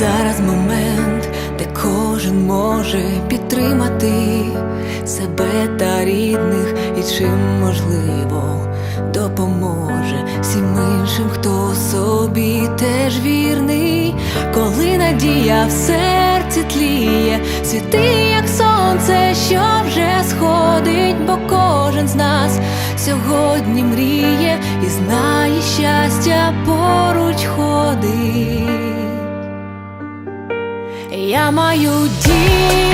Зараз момент, де кожен може підтримати себе та рідних, і чим можливо допоможе всім іншим, хто собі теж вірний, коли надія в серці тліє, світи, як сонце, що вже сходить, бо кожен з нас сьогодні мріє і знає щастя Я маю дім,